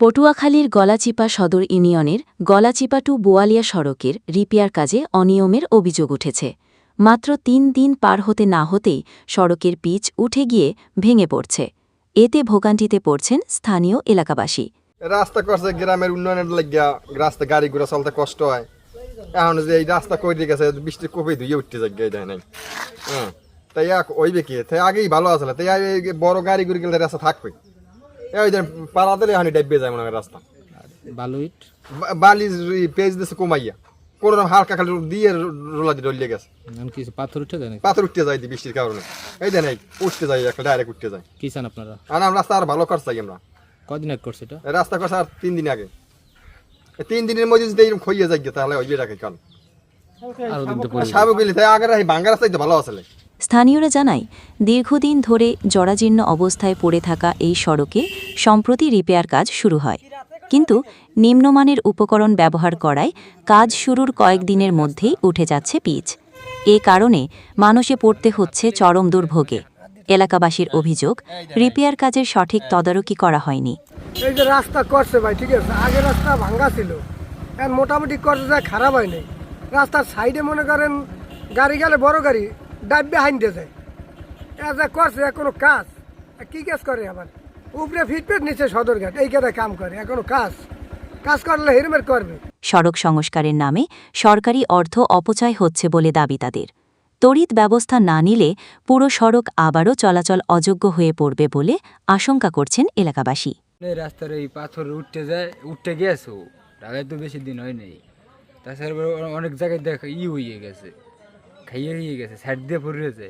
পটুয়াখালীর গলাচিপা সদর ইউনিয়নের গলাচিপা টু বোয়ালিয়া সড়কের রিপেয়ার কাজে অনিয়মের অভিযোগ উঠেছে। মাত্র তিন দিন পার হতে না হতেই সড়কের পিচ উঠে গিয়ে ভেঙে পড়ছে। এতে ভোগান্তিতে পড়ছেন স্থানীয় এলাকাবাসী। রাস্তা করছে গ্রামের উন্নয়নের লাগিয়া রাস্তা গাড়ি ঘোড়া চলতে কষ্ট হয়। এখন যে এই রাস্তা করে গেছে, বৃষ্টি কপি ধুয়ে উঠতে যাক দেয় নাই। হ্যাঁ তাই কি? তাই আগেই ভালো আসলে তাই বড় গাড়ি ঘুরে গেলে রাস্তা থাকবে ওই যে পাড়া দিলে এখন ডাইবে যায় মনে হয় রাস্তা। বালু ইট বা- বালি পেজ দিছে কমাইয়া। কোনো রকম হালকা খালি দিয়ে রোলা দিয়ে ডলিয়ে গেছে। কিছু পাথর উঠে যায় পাথর উঠতে যায় বৃষ্টির কারণে। এই দেন উঠতে যায় একটা ডাইরেক্ট উঠতে যায়। কি চান আপনারা? আর আমরা রাস্তা আর ভালো করতে চাই আমরা। কদিন এক করছে এটা? রাস্তা করছে আর তিন দিন আগে। তিন দিনের মধ্যে যদি এরকম খইয়ে যাই তাহলে ওই তো পরে স্বাভাবিক তাই আগের এই ভাঙ্গা রাস্তায় তো ভালো আসলে স্থানীয়রা জানায়, দীর্ঘদিন ধরে জরাজীর্ণ অবস্থায় পড়ে থাকা এই সড়কে সম্প্রতি রিপেয়ার কাজ শুরু হয়। কিন্তু নিম্নমানের উপকরণ ব্যবহার করায় কাজ শুরুর কয়েকদিনের মধ্যেই উঠে যাচ্ছে পিচ। এ কারণে মানুষে পড়তে হচ্ছে চরম দুর্ভোগে। এলাকাবাসীর অভিযোগ, রিপেয়ার কাজের সঠিক তদারকি করা হয়নি। এই যে রাস্তা করছে ভাই, ঠিক আছে? আগে রাস্তা ভাঙ্গা ছিল। মোটামুটি করছে, যা খারাপ হয় নাই রাস্তার সাইডে মনে করেন গাড়ি গেলে বড় গাড়ি ডাব্বে হাইনতে যায় এ যা করছে কোনো কাজ এ কি কাজ করে আবার। উপরে ফিটপেট নিচে সদরঘাট এই কাম করে। এখনও কাজ। কাজ করলে হেরমের করবে। সড়ক সংস্কারের নামে সরকারি অর্থ অপচয় হচ্ছে বলে দাবি তাদের। তড়িৎ ব্যবস্থা না নিলে পুরো সড়ক আবারও চলাচল অযোগ্য হয়ে পড়বে বলে আশঙ্কা করছেন এলাকাবাসী। রাস্তার এই পাথর উঠতে যায় উঠতে গেছে ও ঢাকায় তো বেশি দিন হয়নি তাছাড়া অনেক জায়গায় দেখ ই হয়ে গেছে। খাইয়ে হয়ে গেছে, সাইড দিয়ে পড়েছে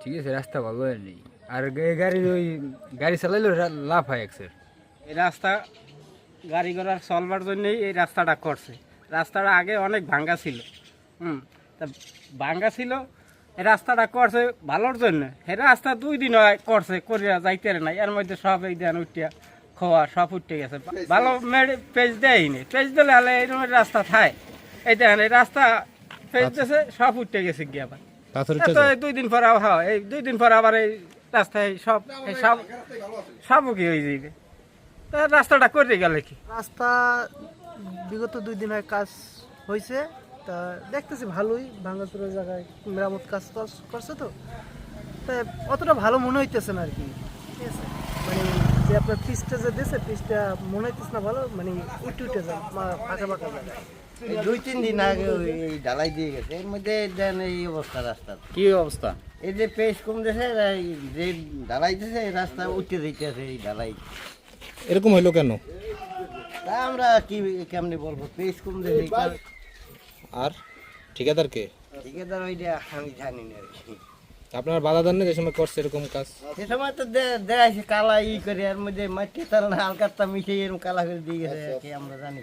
ঠিক আছে, রাস্তা ভালো নেই আর গাড়ি ওই গাড়ি চালাইলে লাভ হয় একসের এই রাস্তা গাড়ি ঘোড়া চলবার জন্যই এই রাস্তাটা করছে। রাস্তাটা আগে অনেক ভাঙ্গা ছিল। হুম, তা ভাঙ্গা ছিল, এই রাস্তাটা করছে ভালোর জন্য। এই রাস্তা দুই দিন হয় করছে, করিয়া যাইতে নাই। এর মধ্যে সব এই দেন উঠিয়া খোয়া, সব উঠতে গেছে। ভালো পেজ দেয়নি। পেজ দিলে হলে এইরকম রাস্তা থায়। এই দেখেন, এই রাস্তা দিয়েছে সব উঠতে গেছে গিয়ে আবার। পাথর উঠে তো দুই দিন পর আবার হয়, এই দুই দিন পর আবার এই রাস্তায় সব এই সব সব কি হয়ে যাবে তা রাস্তাটা করে গেলে কি? রাস্তা বিগত দুই দিন হয় কাজ হয়েছে তা দেখতেছি ভালোই ভাঙাচুরা জায়গায় মেরামত কাজ কর- করছে তো। তা অতটা ভালো মনে হইতেছে না আর কি। ঠিক আছে? মানে যে আপনার পিসটা যে দিয়েছে পিসটা মনে হইতেছে না ভালো মানে উঠে উঠে যায় মা- ফাঁকা ফাঁকা জায়গায়। দুই তিন দিন আগে ওই এই ঢালাই দিয়ে গেছে। এর মধ্যে দেন এই অবস্থা রাস্তার। কি অবস্থা? এই যে পেজ কম এই যে ঢালাই দিয়েছে রাস্তা উঠতে দিতেছে এই ঢালাই। এরকম হইল কেন? তা আমরা কি কেমনি বলব? পেজ কম কারণে। আর ঠিকাদার কে? ঠিকাদার ওইটা আমি জানি না আর কি। আপনার বাধা দেন না যে সময় করছে এরকম কাজ? সে সময় তো দে- দেখাইছে কালা ই করে এর মধ্যে মাটি তার হালকা মিশিয়ে এরকম কালা করে দিয়ে গেছে আর কি আমরা জানি।